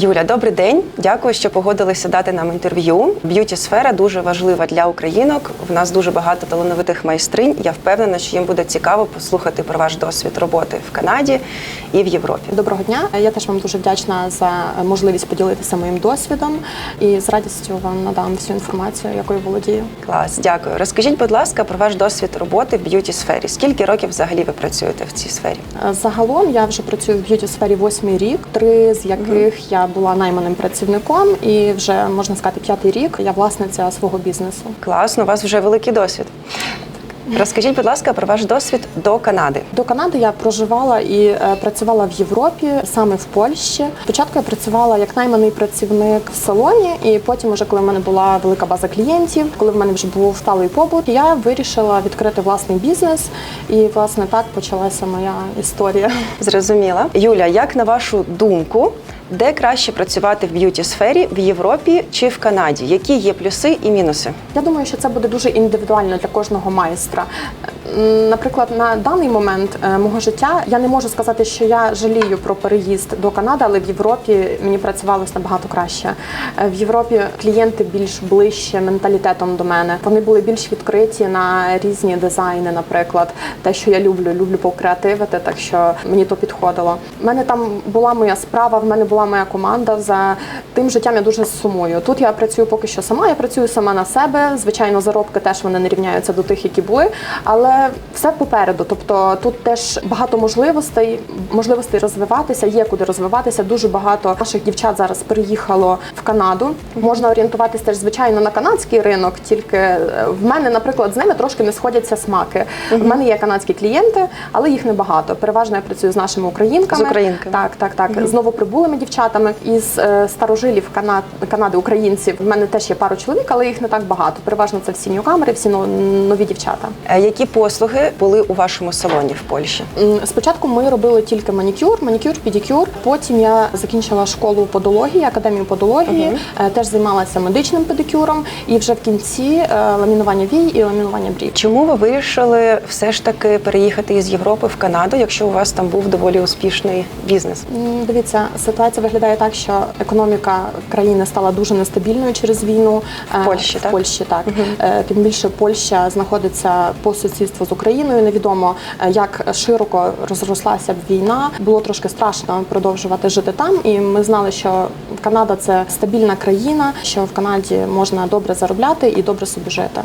Юля, добрий день. Дякую, що погодилися дати нам інтерв'ю. Б'юті сфера дуже важлива для українок. В нас дуже багато талановитих майстринь. Я впевнена, що їм буде цікаво послухати про ваш досвід роботи в Канаді і в Європі. Доброго дня. Я теж вам дуже вдячна за можливість поділитися моїм досвідом і з радістю вам надам всю інформацію, якою володію. Клас, дякую. Розкажіть, будь ласка, про ваш досвід роботи в б'юті сфері. Скільки років взагалі ви працюєте в цій сфері? Загалом я вже працюю в б'юті сфері восьмий рік, три з яких я була найманим працівником, і вже можна сказати п'ятий рік я власниця свого бізнесу. Класно, у вас вже великий досвід. Розкажіть, будь ласка, про ваш досвід до Канади. До Канади я проживала і е, працювала в Європі, саме в Польщі. Спочатку я працювала як найманий працівник в салоні, і потім, уже коли в мене була велика база клієнтів, коли в мене вже був сталий побут, я вирішила відкрити власний бізнес. І власне так почалася моя історія. Зрозуміла. Юля, як на вашу думку, де краще працювати в б'юті сфері в Європі чи в Канаді? Які є плюси і мінуси? Я думаю, що це буде дуже індивідуально для кожного майстра. Наприклад, на даний момент е, мого життя я не можу сказати, що я жалію про переїзд до Канади, але в Європі мені працювалося набагато краще. Е, В Європі клієнти більш ближче менталітетом до мене. Вони були більш відкриті на різні дизайни, наприклад, те, що я люблю, люблю покреативити, так що мені то підходило. У мене там була моя справа, в мене була моя команда. За тим життям я дуже сумую. Тут я працюю поки що сама. Я працюю сама на себе. Звичайно, заробки теж вони не рівняються до тих, які були, але все попереду. Тобто тут теж багато можливостей, можливостей розвиватися, є куди розвиватися. Дуже багато наших дівчат зараз переїхало в Канаду. Можна орієнтуватися теж звичайно на канадський ринок. Тільки е, в мене, наприклад, з ними трошки не сходяться смаки. В мене є канадські клієнти, але їх небагато. Переважно я працюю з нашими українками. З українками. Так, так, так. З новоприбулими дівчатами із е, старожилів Кана... Канади, українців. В мене теж є пару чоловік, але їх не так багато. Переважно це всі ньюкамери, всі нові дівчата. Е, Які послуги були у вашому салоні в Польщі? Спочатку ми робили тільки манікюр, манікюр, педикюр. Потім я закінчила школу подології, академію подології. Е, Теж займалася медичним педикюром. І вже в кінці ламінування вій і ламінування брів. Чому ви вирішили все ж таки переїхати із Європи в Канаду, якщо у вас там був доволі успішний бізнес? Дивіться, ситуація виглядає так, що економіка країни стала дуже нестабільною через війну. В Е, Польщі, в так? Польщі, так. Е, Тим більше Польща знаходиться по сусідству з Україною. Невідомо е, як широко розрослася б війна. Було трошки страшно продовжувати жити там. І ми знали, що Канада це стабільна країна, що в Канаді можна добре заробляти і добре собі жити.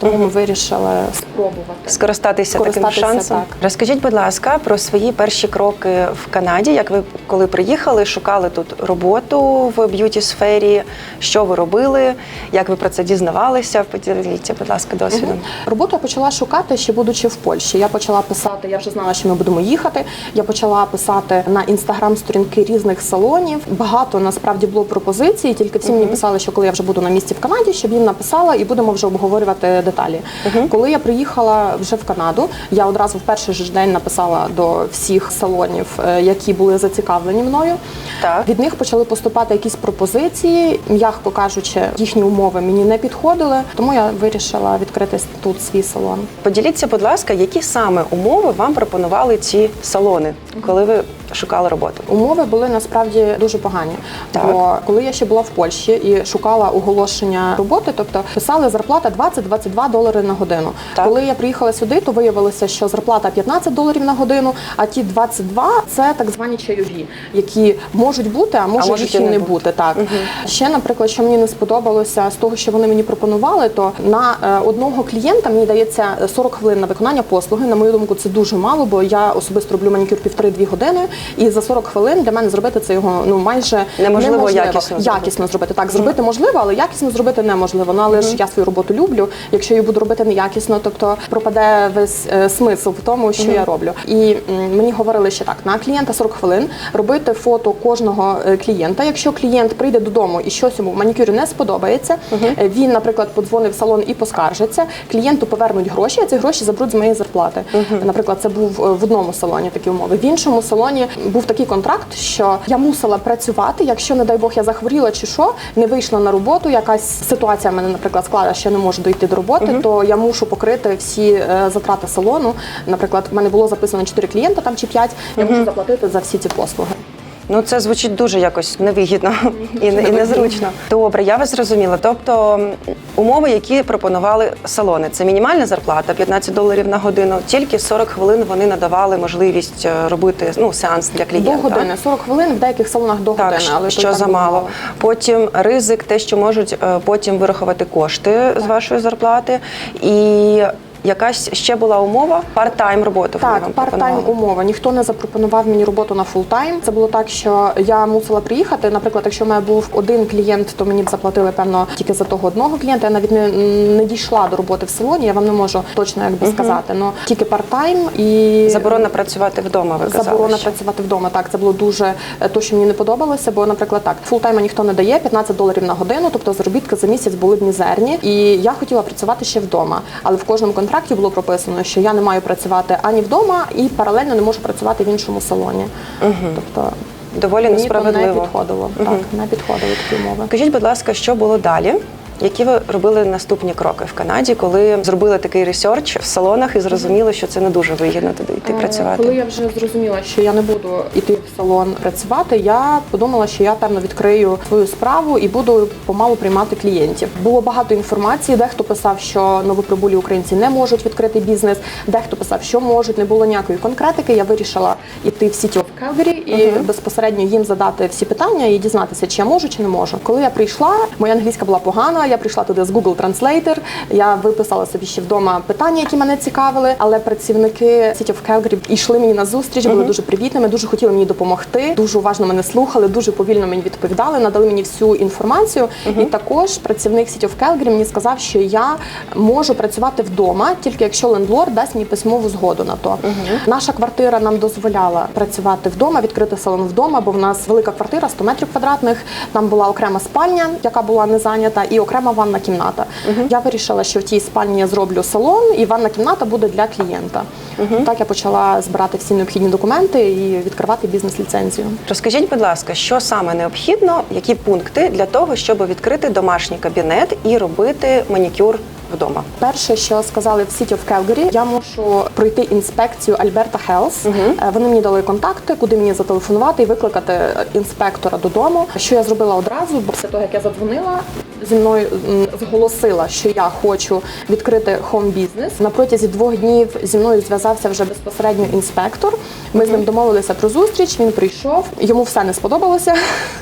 Тому ми вирішили спробувати. Скористатися, таким шансом. так. Розкажіть, будь ласка, про свої перші кроки в Канаді. Як ви коли приїхали, шукали тут роботу в б'юті сфері? Що ви робили? Як ви про це дізнавалися? Поділіться, будь ласка, досвідом. Роботу я почала шукати ще будучи в Польщі. Я почала писати, я вже знала, що ми будемо їхати. Я почала писати на інстаграм-сторінки різних салонів. Багато насправді було пропозицій. Тільки ці мені писали, що коли я вже буду на місці в Канаді, щоб їм написала і будемо вже обговорювати деталі. Коли я приїхала вже в Канаду, я одразу в перший же день написала до всіх салонів, е, які були зацікавлені мною. Так. Від них почали поступати якісь пропозиції, м'яко кажучи, їхні умови мені не підходили, тому я вирішила відкрити тут свій салон. Поділіться, будь ласка, які саме умови вам пропонували ці салони, коли ви шукали роботу? Умови були насправді дуже погані. Так. Бо коли я ще була в Польщі і шукала оголошення роботи, тобто писали зарплата 20-22 долари на годину. Так. Коли я приїхала сюди, то виявилося, що зарплата 15 доларів на годину, а ті 22 – це так звані чайові, які можуть бути, а може можуть їх і не бути. бути. Так ще, наприклад, що мені не сподобалося з того, що вони мені пропонували, то на е, одного клієнта мені дається 40 хвилин на виконання послуги. На мою думку, це дуже мало, бо я особисто роблю манікюр півтори-дві години, і за 40 хвилин для мене зробити це його ну майже Неможливо якісно зробити. якісно зробити. Так, зробити можливо, але якісно зробити неможливо. Ну але ж я свою роботу люблю. Якщо я буду робити неякісно, тобто пропаде весь е, смисл в тому, що я роблю. І м, мені говорили ще так: на клієнта 40 хвилин робити фото кожного е, клієнта. Якщо клієнт прийде додому і щось йому в манікюрі не сподобається, е, він, наприклад, подзвонив в салон і поскаржиться. Клієнту повернуть гроші, а ці гроші заберуть з моєї зарплати. Наприклад, це був е, в одному салоні такі умови. В іншому салоні був такий контракт, що я мусила працювати. Якщо, не дай Бог, я захворіла чи що, не вийшла на роботу. Якась ситуація в мене, наприклад, склала, що я не можу дойти до роботи, то я мушу покрити всі е, затрати салону. Наприклад, в мене було записано 4 клієнта там чи 5, Я мушу заплатити за всі ці послуги. Ну це звучить дуже якось невигідно і, і незручно. Добре, я вас зрозуміла. Тобто умови, які пропонували салони, це мінімальна зарплата 15 доларів на годину. Тільки 40 хвилин вони надавали можливість е, робити ну сеанс для До клієнта. години, 40 хвилин, в деяких салонах до Так, години, але що так замало. Потім ризик, те, що можуть е, потім вирахувати кошти з вашої зарплати, і якась ще була умова парт-тайм роботу. Так, парт-тайм умова. Ніхто не запропонував мені роботу на фултайм. Це було так, що я мусила приїхати. Наприклад, якщо в мене був один клієнт, то мені б заплатили певно тільки за того одного клієнта. Я навіть не, не дійшла до роботи в салоні. Я вам не можу точно як би сказати. Ну тільки парт-тайм і Заборона працювати вдома. Ви казали, Заборона ще. працювати вдома. Так, це було дуже е, то, що мені не подобалося. Бо, наприклад, так фултайма ніхто не дає 15 доларів на годину, тобто заробітки за місяць були б мізерні. І я хотіла працювати ще вдома. Але в кожному контракті було прописано, що я не маю працювати ані вдома і паралельно не можу працювати в іншому салоні. Тобто доволі мені то не несправедливо. підходило. Так, не підходили такі умови. Кажіть, будь ласка, що було далі? Які ви робили наступні кроки в Канаді, коли зробили такий ресерч в салонах і зрозуміли, що це не дуже вигідно туди йти Е, працювати? Коли я вже зрозуміла, що я не буду йти в салон працювати, я подумала, що я певно відкрию свою справу і буду помалу приймати клієнтів. Було багато інформації. Дехто писав, що новоприбулі українці не можуть відкрити бізнес, дехто писав, що можуть. Не було ніякої конкретики. Я вирішила йти в City of Calgary і безпосередньо їм задати всі питання і дізнатися, чи я можу, чи не можу. Коли я прийшла, моя англійська була погана. Я прийшла туди з Google Translator, Я виписала собі ще вдома питання, які мене цікавили. Але працівники City of Calgary йшли мені на зустріч, були дуже привітними, дуже хотіли мені допомогти, дуже уважно мене слухали, дуже повільно мені відповідали, надали мені всю інформацію. І також працівник City of Calgary мені сказав, що я можу працювати вдома, тільки якщо лендлорд дасть мені письмову згоду на то. Наша квартира нам дозволяла працювати вдома, відкрити салон вдома, бо в нас велика квартира 100 метрів квадратних. Там була окрема спальня, яка була не зайнята, і окрема ванна кімната. Я вирішила, що в тій спальні я зроблю салон, і ванна кімната буде для клієнта. Так я почала збирати всі необхідні документи і відкривати бізнес-ліцензію. Розкажіть, будь ласка, що саме необхідно, які пункти для того, щоб відкрити домашній кабінет і робити манікюр вдома? Перше, що сказали в City of Calgary, я мушу пройти інспекцію Alberta Health. Е, Вони мені дали контакти, куди мені зателефонувати і викликати е, інспектора додому. Що я зробила одразу, бо після того як я задзвонила, зі мною зголосила, що я хочу відкрити хом бізнес. На протязі двох днів зі мною зв'язався вже безпосередньо інспектор. Ми з ним домовилися про зустріч. Він прийшов. Йому все не сподобалося.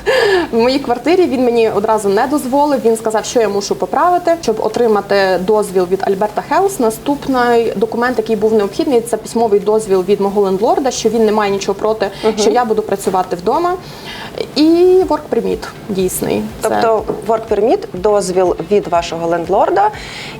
В моїй квартирі він мені одразу не дозволив. Він сказав, що я мушу поправити, щоб отримати дозвіл від Alberta Health. Наступний документ, який був необхідний, це письмовий дозвіл від мого лендлорда, що він не має нічого проти, що я буду працювати вдома. І work permit дійсний. Це- Тобто work permit, дозвіл від вашого лендлорда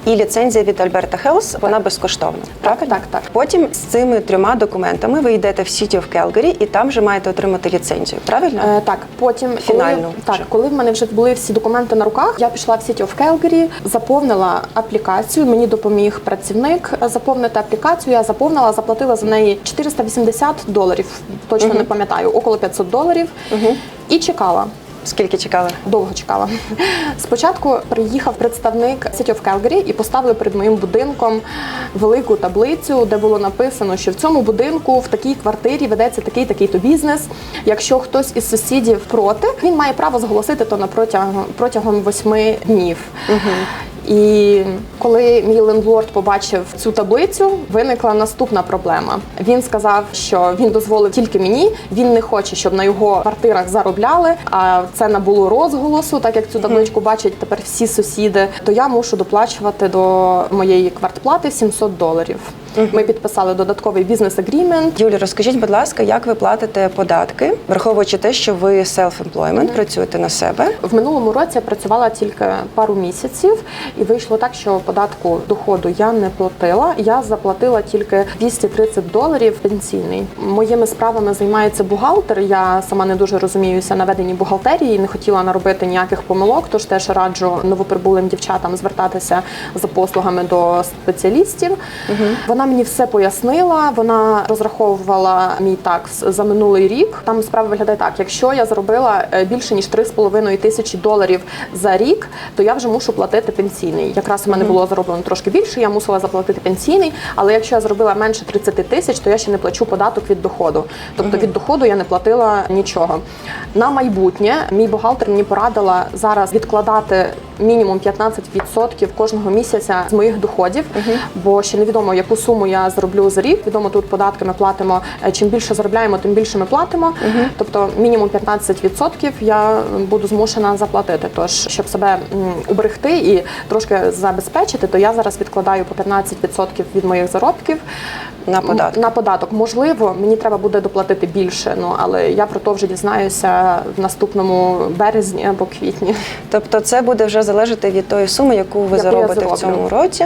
і ліцензія від Alberta Health, вона безкоштовна. так, так, так. Потім з цими трьома документами ви йдете в City of Calgary і там вже маєте отримати ліцензію. Правильно? Е, так, потім Фінальну коли, так, коли в мене вже були всі документи на руках, я пішла в City of Calgary, заповнила аплікацію. Мені допоміг працівник заповнити аплікацію. Я заповнила, заплатила за неї 480 доларів. Точно не пам'ятаю, около 500 доларів. І чекала. Скільки чекали? Довго чекала. Спочатку приїхав представник City of Calgary і поставили перед моїм будинком велику таблицю, де було написано, що в цьому будинку в такій квартирі ведеться такий такий то бізнес. Якщо хтось із сусідів проти, він має право зголосити то на протягом протягом восьми днів. І коли мій лендлорд побачив цю таблицю, виникла наступна проблема. Він сказав, що він дозволив тільки мені. Він не хоче, щоб на його квартирах заробляли. А це набуло розголосу, так як цю табличку бачать тепер всі сусіди. То я мушу доплачувати до моєї квартплати 700 доларів. Ми підписали додатковий бізнес-агрімент. Юлі, розкажіть, будь ласка, як ви платите податки, враховуючи те, що ви self-employment, працюєте на себе. В минулому році я працювала тільки пару місяців, і вийшло так, що податку доходу я не платила. Я заплатила тільки 230 доларів пенсійний. Моїми справами займається бухгалтер. Я сама не дуже розуміюся на веденні бухгалтерії, не хотіла наробити ніяких помилок. Тож теж раджу новоприбулим дівчатам звертатися за послугами до спеціалістів. Вона мені все пояснила. Вона розраховувала мій такс за минулий рік. Там справа виглядає так: якщо я заробила е, більше ніж 3,5 тисячі доларів за рік, то я вже мушу платити пенсійний. Якраз у мене було зароблено трошки більше. Я мусила заплатити пенсійний. Але якщо я заробила менше 30 тисяч, то я ще не плачу податок від доходу. Тобто від доходу я не платила нічого. На майбутнє мій бухгалтер мені порадила зараз відкладати мінімум 15% кожного місяця з моїх доходів, бо ще невідомо, яку суму я зароблю за рік. Відомо тут податки ми платимо. е, Чим більше заробляємо, тим більше ми платимо. Тобто мінімум 15% я буду змушена заплатити. Тож, щоб себе уберегти і трошки забезпечити, то я зараз відкладаю по 15% від моїх заробків. На податок. На податок. Можливо, мені треба буде доплатити більше, ну але я про то вже дізнаюся в наступному березні або квітні. Тобто це буде вже залежати від тої суми, яку ви Яку заробите в цьому році.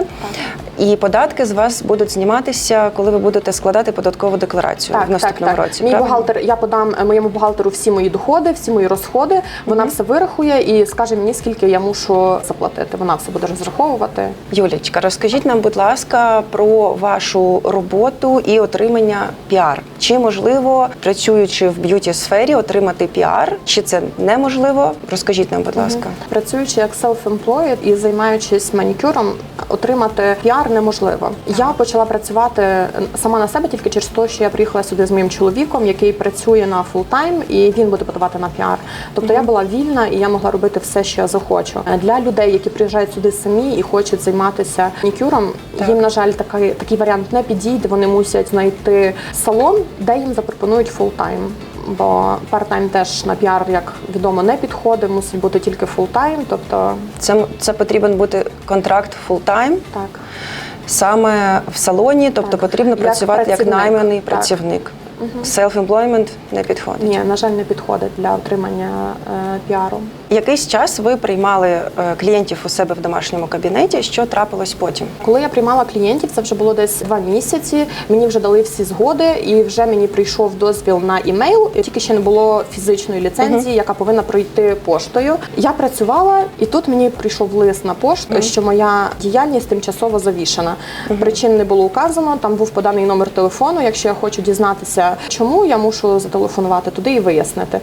І податки з вас будуть зніматися, коли ви будете складати податкову декларацію в наступному році. Мій правильно? бухгалтер, я подам е, моєму бухгалтеру всі мої доходи, всі мої розходи. Вона все вирахує і скаже мені, скільки я мушу заплатити. Вона все буде розраховувати. Юлічка, розкажіть нам, будь ласка, про вашу роботу і отримання піар. Чи можливо, працюючи в б'юті сфері, отримати піар? Чи це неможливо? Розкажіть нам, будь ласка. Працюючи як self-employed і займаючись манікюром, отримати піар неможливо. Я почала працювати сама на себе тільки через те, що я приїхала сюди з моїм чоловіком, який працює на фултайм, і він буде подавати на піар. Тобто я була вільна і я могла робити все, що я захочу. Для людей, які приїжджають сюди самі і хочуть займатися манікюром, Так. їм на жаль такий, такий варіант не підійде. Вони мусять знайти салон, де їм запропонують фултайм. Бо парт-тайм теж на піар, як відомо, не підходить, мусить бути тільки фултайм. Тобто Це, це потрібен бути контракт full-time, так. саме в салоні, тобто Так. потрібно Як працювати як працівник, найманий так. працівник. Self-employment не підходить. Ні, на жаль, не підходить для отримання е, піару. Якийсь час ви приймали е, клієнтів у себе в домашньому кабінеті. Що трапилось потім? Коли я приймала клієнтів, це вже було десь два місяці. Мені вже дали всі згоди, і вже мені прийшов дозвіл на імейл. Тільки ще не було фізичної ліцензії, яка повинна пройти поштою. Я працювала, і тут мені прийшов лист на пошту, що моя діяльність тимчасово завішена. Причин не було указано. Там був поданий номер телефону. Якщо я хочу дізнатися, чому я мушу зателефонувати туди і вияснити.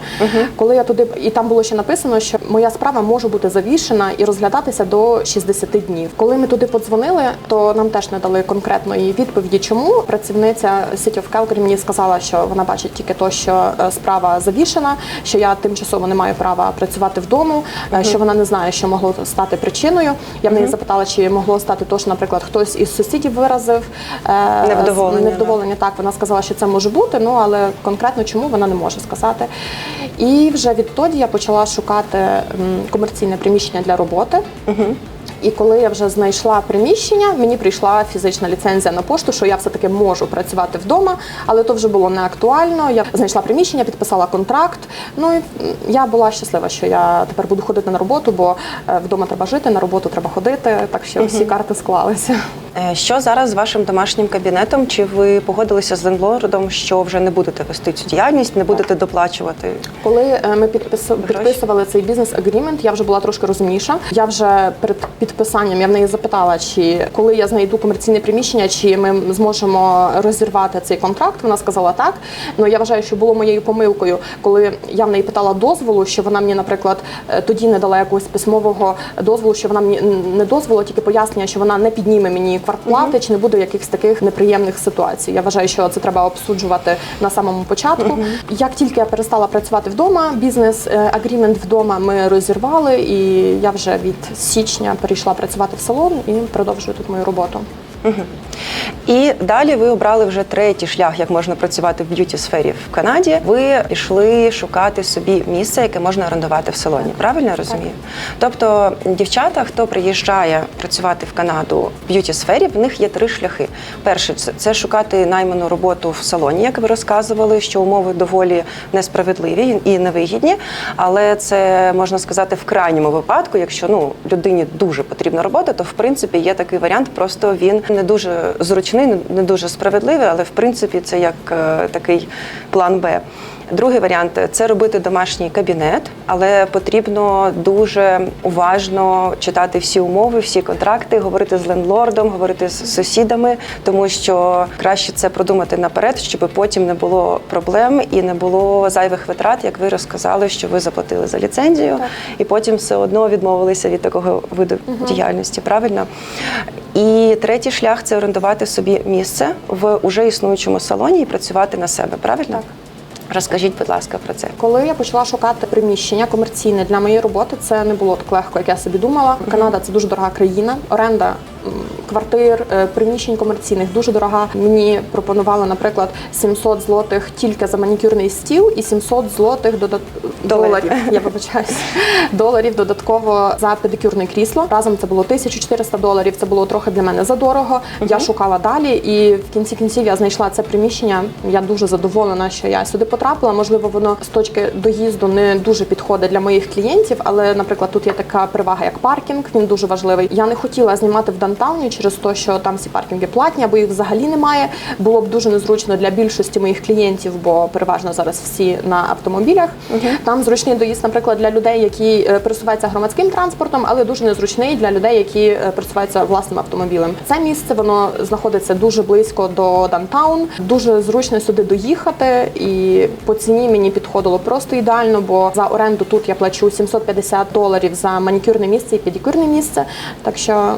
Коли я туди і там було ще написано, що моя справа може бути завішена і розглядатися до 60 днів. Коли ми туди подзвонили, то нам теж не дали конкретної відповіді, чому працівниця City of Calgary мені сказала, що вона бачить тільки то, що е, справа завішена, що я тимчасово не маю права працювати вдома, е, що вона не знає, що могло стати причиною. Я в неї запитала, чи могло стати то, що, наприклад, хтось із сусідів виразив е, Невдоволення, невдоволення. Так, вона сказала, що це може бути, ну але конкретно чому вона не може сказати. І вже відтоді я почала шукати комерційне приміщення для роботи. І коли я вже знайшла приміщення, мені прийшла фізична ліцензія на пошту, що я все-таки можу працювати вдома, але то вже було не актуально. Я знайшла приміщення, підписала контракт. Ну і я була щаслива, що я тепер буду ходити на роботу, бо е, вдома треба жити, на роботу треба ходити. Так що всі карти склалися. Е, Що зараз з вашим домашнім кабінетом? Чи ви погодилися з лендлордом, що вже не будете вести цю діяльність, не будете доплачувати? Коли е, ми підпис- підписували цей бізнес агрімент, я вже була трошки розумніша. Я вже перед підписанням я в неї запитала, чи коли я знайду комерційне приміщення, чи ми зможемо розірвати цей контракт. Вона сказала так. Ну я вважаю, що було моєю помилкою, коли я в неї питала дозволу, що вона мені, наприклад, е, тоді не дала якогось письмового дозволу, що вона мені не дозволу, тільки пояснення, що вона не підніме мені квартплати, чи не буде якихось таких неприємних ситуацій. Я вважаю, що це треба обсуджувати на самому початку. Як тільки я перестала працювати вдома, бізнес е, агрімент вдома ми розірвали, і я вже від січня перейшла працювати в салон і продовжую тут мою роботу. І далі ви обрали вже третій шлях, як можна працювати в б'юті сфері в Канаді. Ви пішли шукати собі місце, яке можна орендувати в салоні. Правильно я розумію? Тобто, дівчата, хто приїжджає працювати в Канаду в б'юті сфері, в них є три шляхи. Перший це шукати найману роботу в салоні, як ви розказували, що умови доволі несправедливі і невигідні. Але це можна сказати в крайньому випадку, якщо ну людині дуже потрібна робота, то в принципі є такий варіант. Просто він не дуже зручний, не- дуже справедливий, але в принципі це як е, такий план Б. Другий варіант це робити домашній кабінет, але потрібно дуже уважно читати всі умови, всі контракти, говорити з лендлордом, говорити з сусідами, тому що краще це продумати наперед, щоб потім не було проблем і не було зайвих витрат, як ви розказали, що ви заплатили за ліцензію, Так. і потім все одно відмовилися від такого виду діяльності. Правильно? І третій шлях це орендувати собі місце в уже існуючому салоні і працювати на себе. Правильно? Так. Розкажіть, будь ласка, про це. Коли я почала шукати приміщення комерційне для моєї роботи, це не було так легко, як я собі думала. Канада це дуже дорога країна. Оренда квартир, е, приміщень комерційних дуже дорога. Мені пропонували, наприклад, 700 злотих тільки за манікюрний стіл і 700 злотих додат... Доларів. Я вибачаюсь. Доларів додатково за педикюрне крісло. Разом це було 1400 доларів. Це було трохи для мене задорого. Я шукала далі, і в кінці кінців я знайшла це приміщення. Я дуже задоволена, що я сюди потрапила. Можливо, воно з точки доїзду не дуже підходить для моїх клієнтів, але, наприклад, тут є така перевага, як паркінг. Він дуже важливий. Я не хотіла знімати в Дантауні через те, що там всі паркінги платні, або їх взагалі немає. Було б дуже незручно для більшості моїх клієнтів, бо переважно зараз всі на автомобілях. Там зручний доїзд, наприклад, для людей, які е, пересуваються громадським транспортом, але дуже незручний для людей, які е, пересуваються власним автомобілем. Це місце воно знаходиться дуже близько до Дантаун. Дуже зручно сюди доїхати, і по ціні мені підходило просто ідеально, бо за оренду тут я плачу 750 доларів за манікюрне місце і педикюрне місце. Так що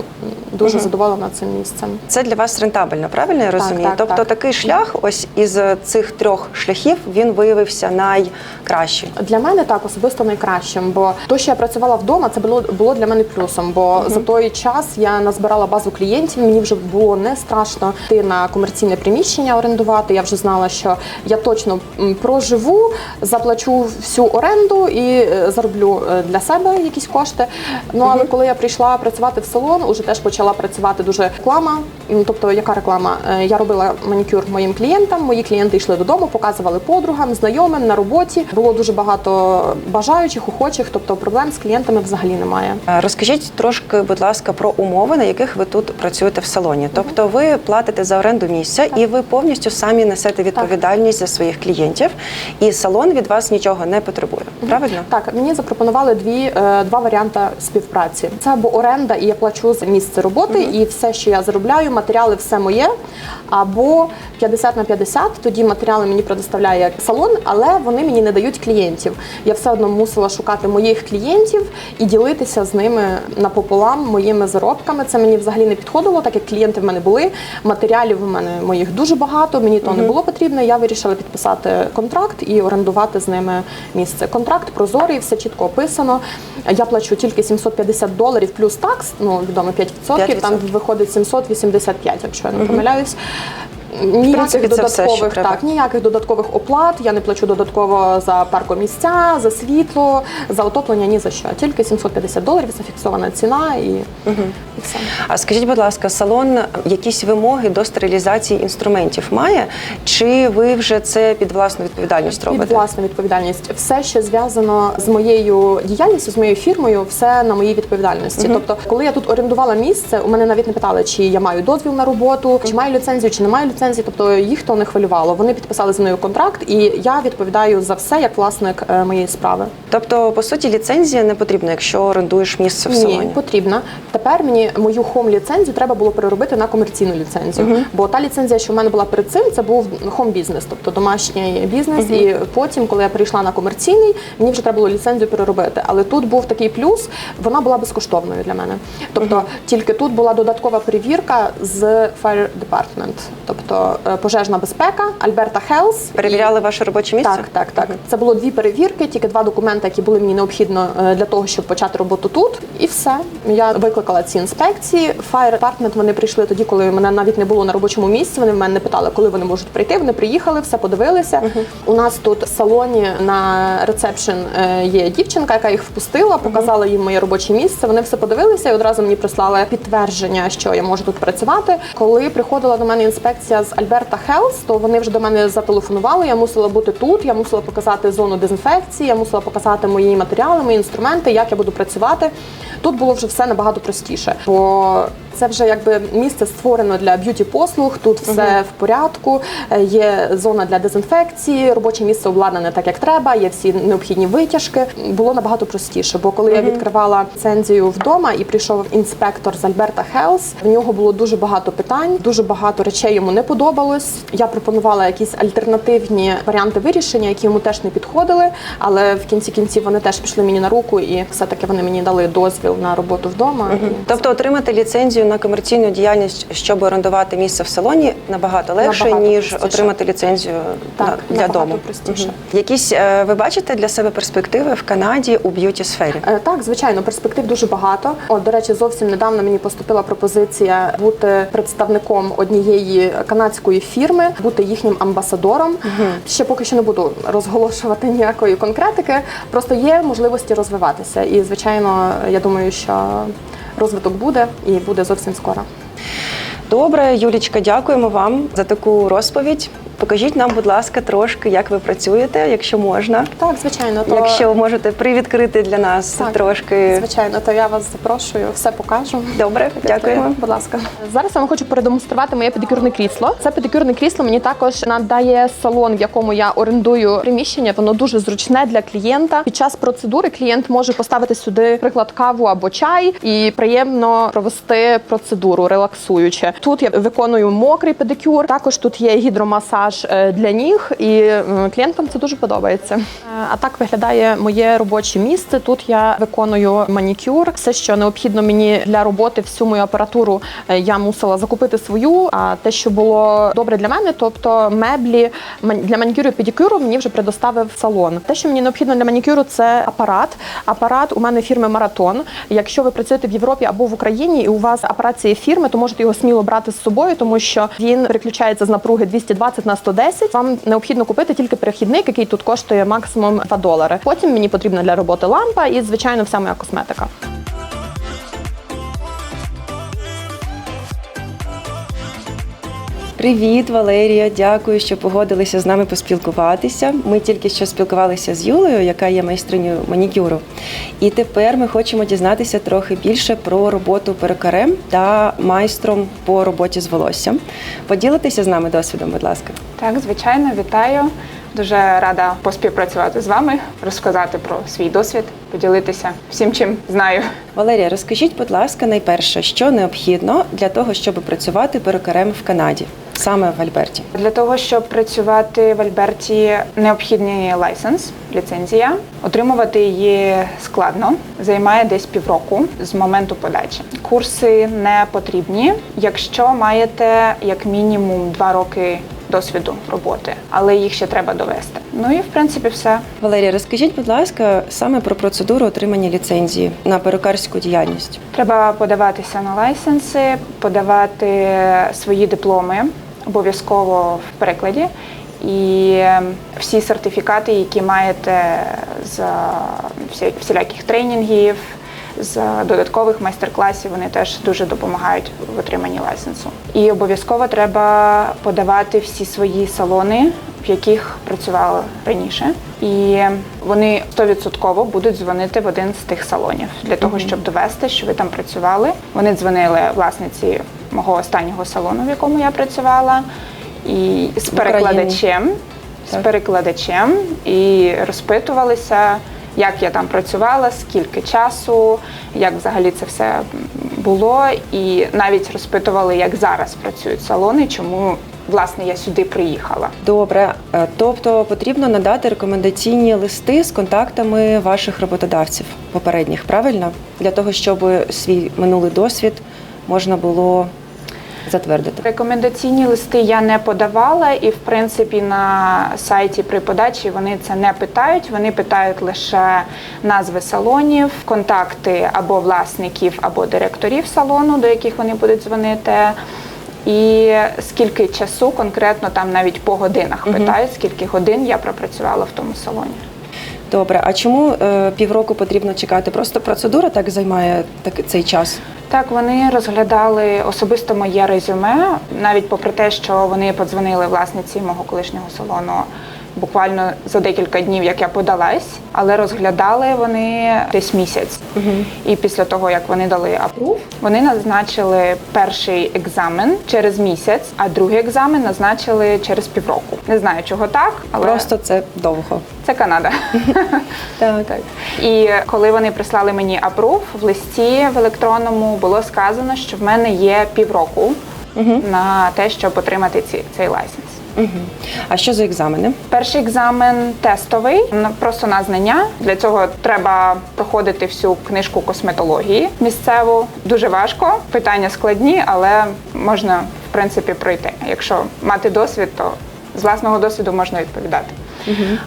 дуже задоволена цим місцем. Це для вас рентабельно, правильно я розумію? так, тобто так. такий шлях, ось із цих трьох шляхів, він виявився найкращий. Для мене так особисто найкращим, бо то, що я працювала вдома, це було було для мене плюсом. Бо за той час я назбирала базу клієнтів. Мені вже було не страшно йти на комерційне приміщення орендувати. Я вже знала, що я точно проживу, заплачу всю оренду і е, зароблю е, для себе якісь кошти. Ну але коли я прийшла працювати в салон, уже теж почала працювати дуже реклама. Тобто, яка реклама? Е, Я робила манікюр моїм клієнтам. Мої клієнти йшли додому, показували подругам, знайомим на роботі. Було дуже багато бажаючих, охочих. Тобто проблем з клієнтами взагалі немає. Розкажіть трошки, будь ласка, про умови, на яких ви тут працюєте в салоні. Тобто ви платите за оренду місця і ви повністю самі несете відповідальність за своїх клієнтів, і салон від вас нічого не потребує. Правильно? Так, мені запропонували дві е, два варіанти співпраці. Це або оренда, і я плачу за місце роботи, і все, що я заробляю, матеріали, все моє. Або 50 на 50, тоді матеріали мені предоставляє салон, але вони мені не дають клієнтів. Я все одно мусила шукати моїх клієнтів і ділитися з ними напополам моїми заробками. Це мені взагалі не підходило, так як клієнти в мене були. Матеріалів у мене моїх дуже багато. Мені то не було потрібно. Я вирішила підписати контракт і орендувати з ними місце. Контракт прозорий, все чітко описано. Я плачу тільки 750 доларів плюс такс, ну відомо 5%, Там 5%. виходить 785, якщо я не помиляюсь. Ніяких принципі, це все, що додаткових треба. так, ніяких додаткових оплат. Я не плачу додатково за паркомісця, за світло, за отоплення, ні за що. Тільки 750 доларів зафіксована ціна і, і все. А скажіть, будь ласка, салон якісь вимоги до стерилізації інструментів має? Чи ви вже це під власну відповідальність робите? Під власну відповідальність. Все, що зв'язано з моєю діяльністю, з моєю фірмою, все на моїй відповідальності. Тобто, коли я тут орендувала місце, у мене навіть не питали, чи я маю дозвіл на роботу, чи маю ліцензію, чи не маю ліцензії. Тобто їх то не хвилювало. Вони підписали зі мною контракт, і я відповідаю за все як власник е, моєї справи. Тобто, по суті, ліцензія не потрібна, якщо орендуєш місце в салоні. Ні, потрібна. Тепер мені мою хом ліцензію треба було переробити на комерційну ліцензію. Бо та ліцензія, що в мене була перед цим, це був хом бізнес, тобто домашній бізнес. І потім, коли я прийшла на комерційний, мені вже треба було ліцензію переробити. Але тут був такий плюс, вона була безкоштовною для мене. Тобто тільки тут була додаткова перевірка з Fire Department, тобто е, пожежна безпека, Альберта Хелс. Перевіряли ваше робоче місце? Так, так, так. Це було дві перевірки, тільки два документи, які були мені необхідно е, для того, щоб почати роботу тут. І все. Я викликала ці інспекції. Fire Department вони прийшли тоді, коли мене навіть не було на робочому місці. Вони в мене не питали, коли вони можуть прийти. Вони приїхали, все подивилися. У нас тут в салоні на рецепшн е, є дівчинка, яка їх впустила, показала їм моє робоче місце. Вони все подивилися і одразу мені прислали підтвердження, що я можу тут працювати. Коли приходила до мене інспекція з Альберта Хелс, то вони вже до мене зателефонували. Я мусила бути тут. Я мусила показати зону дезінфекції, я мусила показати мої матеріали, мої інструменти, як я буду працювати. Тут було вже все набагато простіше, бо Це вже якби місце створено для б'юті послуг. Тут все в порядку. е, Є зона для дезінфекції, робоче місце обладнане так, як треба. Є всі необхідні витяжки. Було набагато простіше, бо коли я відкривала ліцензію вдома і прийшов інспектор з Альберта Хелс, в нього було дуже багато питань, дуже багато речей йому не подобалось. Я пропонувала якісь альтернативні варіанти вирішення, які йому теж не підходили. Але в кінці кінців вони теж пішли мені на руку, і все таки вони мені дали дозвіл на роботу вдома. І Тобто отримати ліцензію на комерційну діяльність, щоб орендувати місце в салоні, набагато легше, Набагато ніж простіше. отримати ліцензію Так, на, для набагато дому. простіше. Мгм. Якісь е, ви бачите для себе перспективи в Канаді у б'юті сфері? Е, Так, звичайно, перспектив дуже багато. От, до речі, зовсім недавно мені поступила пропозиція бути представником однієї канадської фірми, бути їхнім амбасадором. Ще поки що не буду розголошувати ніякої конкретики. Просто є можливості розвиватися. І, звичайно, я думаю, що розвиток буде і буде зовсім скоро. Добре, Юлічка, дякуємо вам за таку розповідь. Покажіть нам, будь ласка, трошки, як ви працюєте, якщо можна. Так, звичайно, то Якщо можете привідкрити для нас Так, трошки. звичайно, то я вас запрошую, все покажу. Добре, дякуємо. Будь ласка. Зараз я вам хочу продемонструвати моє педикюрне крісло. Це педикюрне крісло мені також надає салон, в якому я орендую приміщення. Воно дуже зручне для клієнта. Під час процедури клієнт може поставити сюди, наприклад, каву або чай і приємно провести процедуру релаксуюче. Тут я виконую мокрий педикюр. Також тут є гідромасаж е, для ніг, і клієнтам це дуже подобається. Е, А так виглядає моє робоче місце. Тут я виконую манікюр. Все, що необхідно мені для роботи, всю мою апаратуру е, я мусила закупити свою. А те, що було добре для мене, тобто меблі для манікюру і педикюру мені вже предоставив салон. Те, що мені необхідно для манікюру, це апарат. Апарат у мене фірми Маратон. Якщо ви працюєте в Європі або в Україні, і у вас апарат цієї фірми, то можете його сміло брати з собою, тому що він переключається з напруги 220 на 110. Вам необхідно купити тільки перехідник, який тут коштує максимум 2 долари. Потім мені потрібна для роботи лампа і, звичайно, вся моя косметика. Привіт, Валерія. Дякую, що погодилися з нами поспілкуватися. Ми тільки що спілкувалися з Юлею, яка є майстринею манікюру. І тепер ми хочемо дізнатися трохи більше про роботу перукарем та майстром по роботі з волоссям. Поділитися з нами досвідом, будь ласка. Так, звичайно, вітаю. Дуже рада поспівпрацювати з вами, розказати про свій досвід, поділитися всім, чим знаю. Валерія, розкажіть, будь ласка, найперше, що необхідно для того, щоб працювати перукарем в Канаді, саме в Альберті. Для того, щоб працювати в Альберті, необхідний лайсенс, ліцензія. Отримувати її складно, займає десь півроку з моменту подачі. Курси не потрібні, якщо маєте як мінімум два роки досвіду роботи, але їх ще треба довести. Ну і в принципі все. Валерія, розкажіть, будь ласка, саме про процедуру отримання ліцензії на перукарську діяльність. Треба подаватися на лайсенси, подавати свої дипломи обов'язково в перекладі. І ем, всі сертифікати, які маєте з всі- всіляких тренінгів, з додаткових майстер-класів, вони теж дуже допомагають в отриманні лайсенсу. І обов'язково треба подавати всі свої салони, в яких працювали раніше. І вони 100% будуть дзвонити в один з тих салонів для того, щоб довести, що ви там працювали. Вони дзвонили власниці мого останнього салону, в якому я працювала, і з перекладачем, з перекладачем, і розпитувалися, як я там працювала, скільки часу, як взагалі це все було, і навіть розпитували, як зараз працюють салони, чому власне я сюди приїхала. Добре, Е, тобто потрібно надати рекомендаційні листи з контактами ваших роботодавців попередніх, правильно? Для того, щоб свій минулий досвід можна було затвердити. Рекомендаційні листи я не подавала, і в принципі на сайті при подачі вони це не питають. Вони питають лише назви салонів, контакти або власників, або директорів салону, до яких вони будуть дзвонити. І скільки часу конкретно там навіть по годинах питають, скільки годин я пропрацювала в тому салоні. Добре, а чому е, півроку потрібно чекати? Просто процедура так займає так, цей час. Так, вони розглядали особисто моє резюме, навіть попри те, що вони подзвонили власниці мого колишнього салону буквально за декілька днів, як я подалась, але розглядали вони десь місяць. І після того, як вони дали апрув, вони назначили перший екзамен через місяць, а другий екзамен назначили через півроку. Не знаю, чого так, але Просто це довго. це Канада. Так. Так. І коли вони прислали мені апрув, в листі в електронному було сказано, що в мене є півроку на те, щоб отримати ці, цей лайсенс. Угу. А що за екзамени? Перший екзамен тестовий, просто на знання. Для цього треба проходити всю книжку косметології місцеву. Дуже важко, питання складні, але можна в принципі пройти. Якщо мати досвід, то з власного досвіду можна відповідати.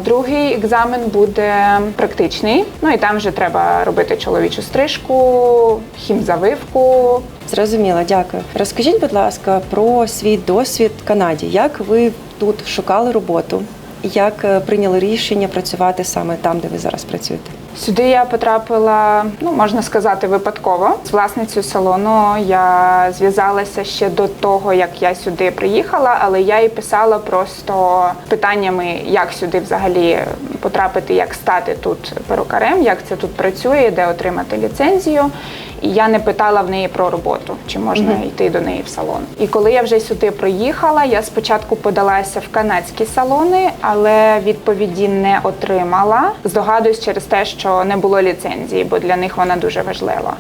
Другий екзамен буде практичний. Ну і там вже треба робити чоловічу стрижку, хімзавивку, Зрозуміло, дякую. Розкажіть, будь ласка, про свій досвід в Канаді. Як ви тут шукали роботу? Як е, прийняли рішення працювати саме там, де ви зараз працюєте? Сюди я потрапила, ну можна сказати, випадково. З власницею салону я зв'язалася ще до того, як я сюди приїхала, але я їй писала просто питаннями, як сюди взагалі потрапити, як стати тут перукарем, як це тут працює, де отримати ліцензію. І я не питала в неї про роботу, чи можна йти до неї в салон. І коли я вже сюди приїхала, я спочатку подалася в канадські салони, але відповіді не отримала. Здогадуюсь через те, що не було ліцензії, бо для них вона дуже важлива.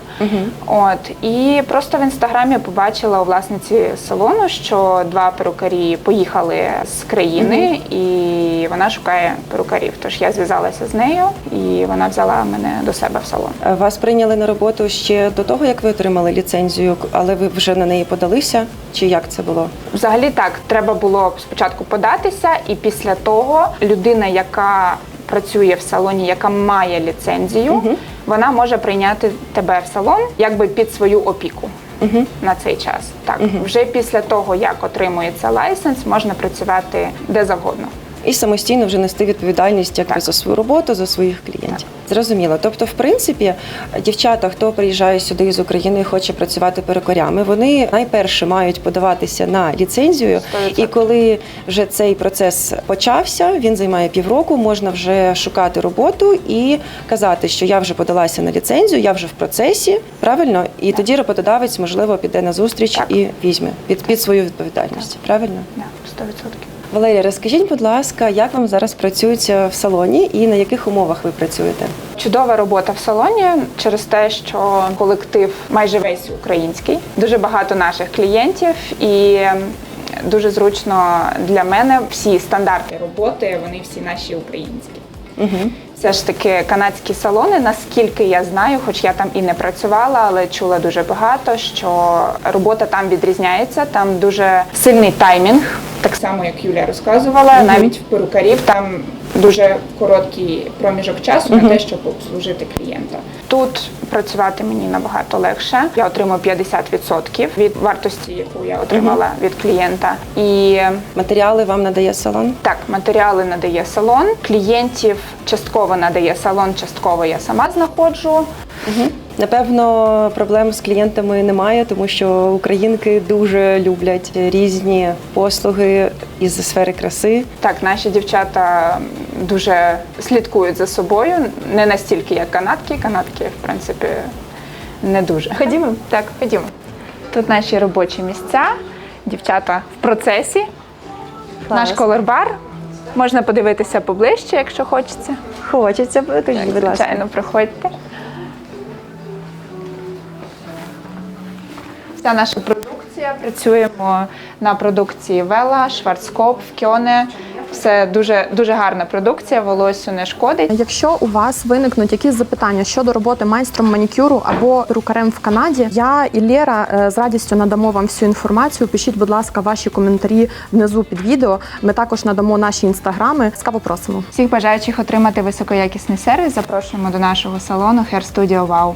От і просто в інстаграмі побачила у власниці салону, що два перукарі поїхали з країни, і вона шукає перукарів. Тож я зв'язалася з нею, і вона взяла мене до себе в салон. Е, Вас прийняли на роботу ще до того, як ви отримали ліцензію, але ви вже на неї подалися? Чи як це було? Взагалі так, треба було спочатку податися, і після того людина, яка працює в салоні, яка має ліцензію, вона може прийняти тебе в салон якби під свою опіку. На цей час так вже після того, як отримується лайсенс, можна працювати де завгодно. І самостійно вже нести відповідальність якби за свою роботу, за своїх клієнтів. Зрозуміло. Тобто, в принципі, дівчата, хто приїжджає сюди з України і хоче працювати перукарями, вони найперше мають подаватися на ліцензію. 100%. І коли вже цей процес почався, він займає півроку, можна вже шукати роботу і казати, що я вже подалася на ліцензію, я вже в процесі, правильно? І тоді роботодавець, можливо, піде на зустріч Так. і візьме під, під свою відповідальність. Правильно? Да, 100%. Валерія, розкажіть, будь ласка, як вам зараз працюється в салоні і на яких умовах ви працюєте? Чудова робота в салоні через те, що колектив майже весь український, дуже багато наших клієнтів, і дуже зручно для мене всі стандарти роботи, вони всі наші українські. Угу. Все ж таки канадські салони, наскільки я знаю, хоч я там і не працювала, але чула дуже багато, що робота там відрізняється. Там дуже сильний таймінг, так само як Юлія розказувала. Навіть в перукарів там дуже короткий проміжок часу на те, щоб обслужити клієнта. Тут працювати мені набагато легше. Я отримую 50% від вартості, яку я отримала від клієнта. І Матеріали вам надає салон? так, матеріали надає салон, клієнтів частково надає салон, частково я сама знаходжу. Напевно, проблем з клієнтами немає, тому що українки дуже люблять різні послуги із сфери краси. Так, наші дівчата дуже слідкують за собою, не настільки, як канадки. Канадки, в принципі, не дуже. Ходімо? Так, ходімо. Тут наші робочі місця, дівчата в процесі. Наш колорбар. Можна подивитися поближче, якщо хочеться. Хочеться, покажіть, будь ласка. Звичайно, приходьте. Вся наша продукція. Працюємо на продукції Вела, Шварцкоп, Кьоне. Все дуже, дуже гарна продукція, волосю не шкодить. Якщо у вас виникнуть якісь запитання щодо роботи майстром манікюру або перукарем в Канаді, я і Лєра е, з радістю надамо вам всю інформацію. Пишіть, будь ласка, ваші коментарі внизу під відео. Ми також надамо наші інстаграми. Скаво просимо. Всіх бажаючих отримати високоякісний сервіс запрошуємо до нашого салону Hair Studio Wow.